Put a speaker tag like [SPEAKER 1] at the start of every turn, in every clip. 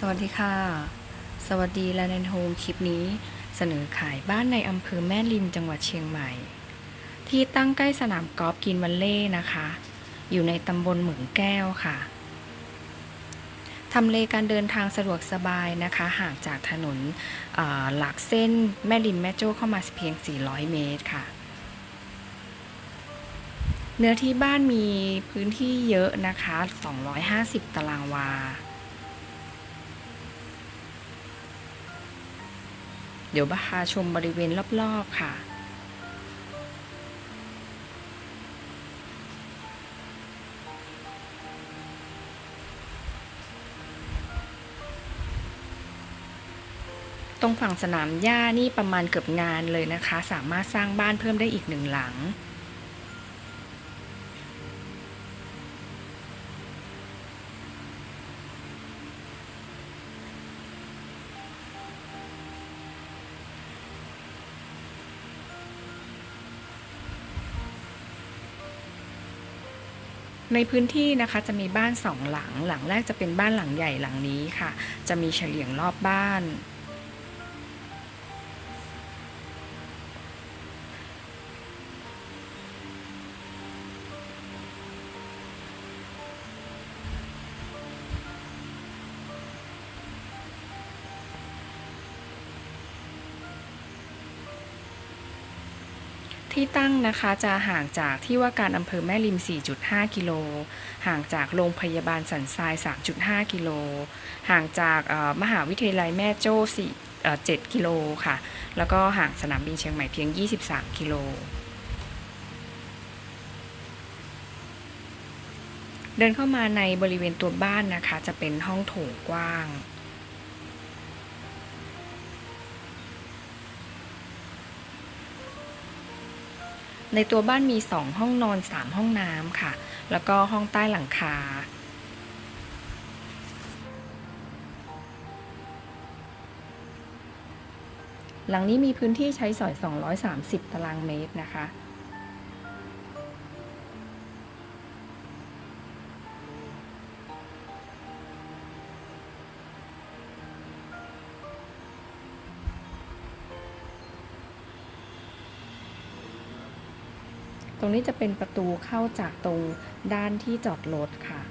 [SPEAKER 1] สวัสดีค่ะ สวัสดีแลนด์โฮมคลิปนี้ เสนอขายบ้านในอำเภอแม่ริมจังหวัดเชียงใหม่ ที่ตั้งใกล้สนามกอล์ฟกินวันเล่นะคะ อยู่ในตำบลเหมืองแก้วค่ะทำเลการเดินทางสะดวกสบายนะคะห่างจากถนนหลักเส้นแม่ริมแม่โจ้เข้ามาเพียง 400 เมตรค่ะ เนื้อที่บ้านมีพื้นที่เยอะนะคะ 250 ตารางวา เดี๋ยวบาพาชมบริเวณรอบๆค่ะตรงฝั่งสนามหญ้านี่ประมาณเกือบงานเลยนะคะ สามารถสร้างบ้านเพิ่มได้อีกหนึ่งหลัง ในพื้นที่นะคะจะมีบ้านสองหลัง หลังแรกจะเป็นบ้านหลังใหญ่หลังนี้ค่ะ จะมีเฉลียงรอบบ้าน ที่ตั้งนะคะจะห่างจากที่ว่าการอำเภอแม่ริม 4.5 กิโล ห่างจากโรงพยาบาลสันทราย 3.5 กิโล ห่างจากมหาวิทยาลัยแม่โจ้4 7 กิโลค่ะ แล้วก็ห่างสนามบินเชียงใหม่เพียง 23 กิโล เดินเข้ามาในบริเวณตัวบ้านนะคะ จะเป็นห้องโถงกว้าง ในตัวบ้านมี 2 ห้องนอน 3 ห้องน้ำค่ะ แล้วก็ห้องใต้หลังคา หลังนี้มีพื้นที่ใช้สอย 230 ตารางเมตรนะคะ รงนี้จะเป็นประตูเข้าจากตรงด้านที่จอดรถค่ะ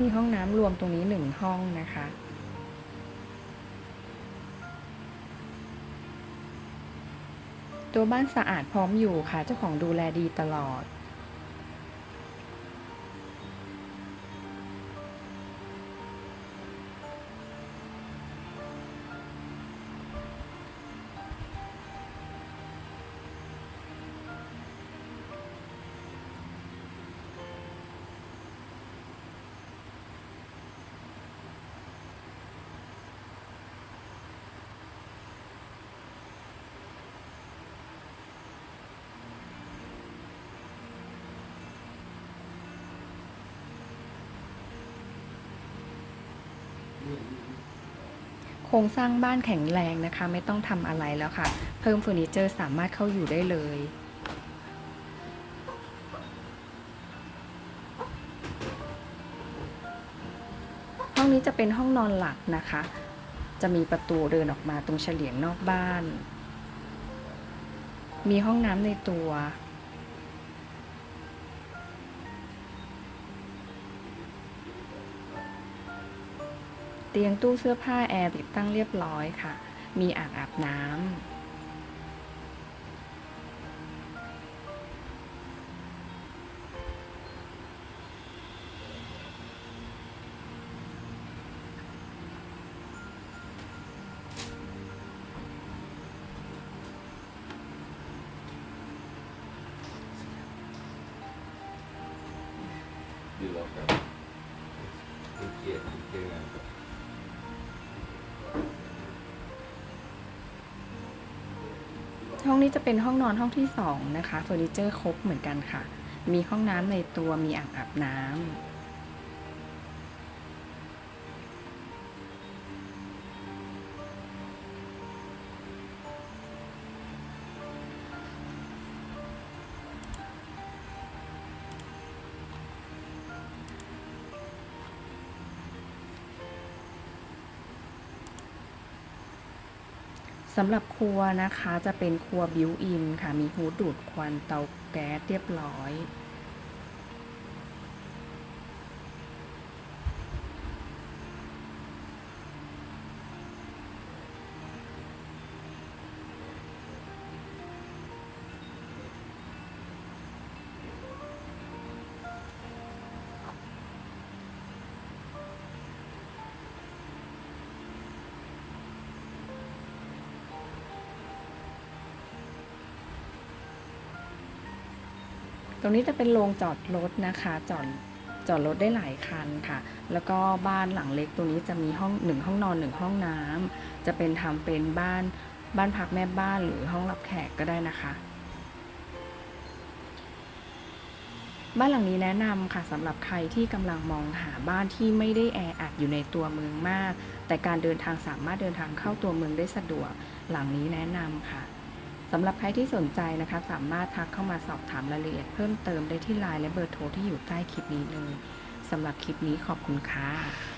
[SPEAKER 1] มีห้องน้ำรวมตรงนี้หนึ่งห้องนะคะตัวบ้านสะอาดพร้อมอยู่ค่ะ เจ้าของดูแลดีตลอด รงสร้างบ้านแข็งแรงนะคะ ไม่ต้องทำอะไรแล้วค่ะ เพิ่มเฟอร์นิเจอร์สามารถเข้าอยู่ได้เลยห้องนี้จะเป็นห้องนอนหลักนะคะ จะมีประตูเดินออกมาตรงเฉลียงนอกบ้าน มีห้องน้ำในตัว ตียงตู้เสื้อผ้าแอร์ติดตั้งเรียบร้อยค่ะ มีอ่างอาบน้ำ
[SPEAKER 2] อยู่แล้วครับมีเกียรติมีเกียรติงานครับ
[SPEAKER 1] ห้องนี้จะเป็นห้องนอนห้องที่สองนะคะเฟอร์นิเจอร์ครบเหมือนกันค่ะ มีห้องน้ำในตัวมีอ่างอาบน้ำ สำหรับครัวนะคะจะเป็นครัวบิวอินค่ะ มีฮูดดูดควันเตาแก๊สเรียบร้อย รงนี้จะเป็นโรงจอดรถนะคะจอดจอดรถได้หลายคันค่ะ แล้วก็บ้านหลังเล็กตรงนี้จะมีห้องหนึ่งห้องนอนหนึ่งห้องน้ำจะเป็นทำเป็นบ้านบ้านพักแม่บ้านหรือห้องรับแขกก็ได้นะคะ บ้านหลังนี้แนะนำค่ะสำหรับใครที่กำลังมองหาบ้านที่ไม่ได้แออัดอยู่ในตัวเมืองมาก แต่การเดินทางสามารถเดินทางเข้าตัวเมืองได้สะดวก หลังนี้แนะนำค่ะ สำหรับใครที่สนใจนะคะ สามารถทักเข้ามาสอบถามรายละเอียดเพิ่มเติมได้ที่ไลน์และเบอร์โทรที่อยู่ใต้คลิปนี้เลยสำหรับคลิปนี้ขอบคุณค่ะ